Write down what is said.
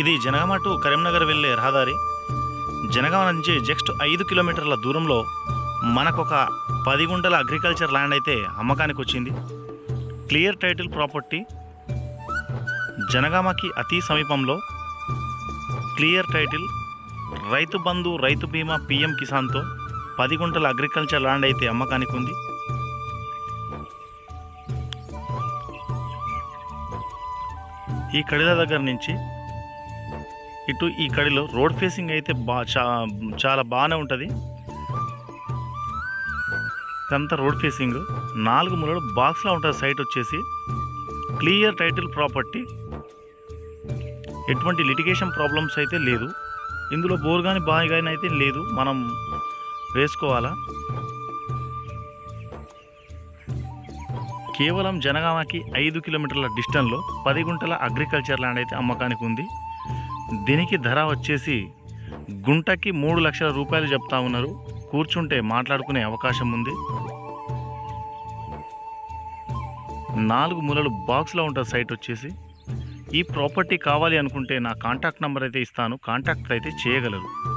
ఇది జనగామ టు కరీంనగర్ వెళ్ళే రహదారి. జనగామ నుంచి జస్ట్ ఐదు కిలోమీటర్ల దూరంలో మనకొక పది గుంటల అగ్రికల్చర్ ల్యాండ్ అయితే అమ్మకానికి వచ్చింది క్లియర్ టైటిల్ ప్రాపర్టీ జనగామకి అతి సమీపంలో. క్లియర్ టైటిల్ రైతు బంధు రైతు బీమా పిఎం కిసాన్తో పది గుంటల అగ్రికల్చర్ ల్యాండ్ అయితే అమ్మకానికి ఉంది ఈ కడిల దగ్గర నుంచి ఇటు ఈ కడిలో రోడ్ ఫేసింగ్ అయితే బా చా చాలా బాగానే ఉంటుంది. ఇదంతా రోడ్ ఫేసింగ్. నాలుగు మూలలు బాక్స్లో ఉంటుంది సైట్ వచ్చేసి. Clear title property. ఎటువంటి లిటిగేషన్ ప్రాబ్లమ్స్ అయితే లేదు. ఇందులో బోర్ కానీ బావి కానీ అయితే లేదు. మనం వేసుకోవాలా? కేవలం జనగామకి ఐదు కిలోమీటర్ల డిస్టెన్స్లో పది గుంటల అగ్రికల్చర్ ల్యాండ్ అయితే అమ్మకానికి ఉంది. దీనికి ధర వచ్చేసి గుంటకి మూడు లక్షల రూపాయలు చెప్తా ఉన్నారు. కూర్చుంటే మాట్లాడుకునే అవకాశం ఉంది. నాలుగు మూలలు బాక్స్లో ఉంటుంది సైట్ వచ్చేసి ఈ ప్రాపర్టీ కావాలి అనుకుంటే నా కాంటాక్ట్ నెంబర్ అయితే ఇస్తాను. కాంటాక్ట్ అయితే చేయగలరు.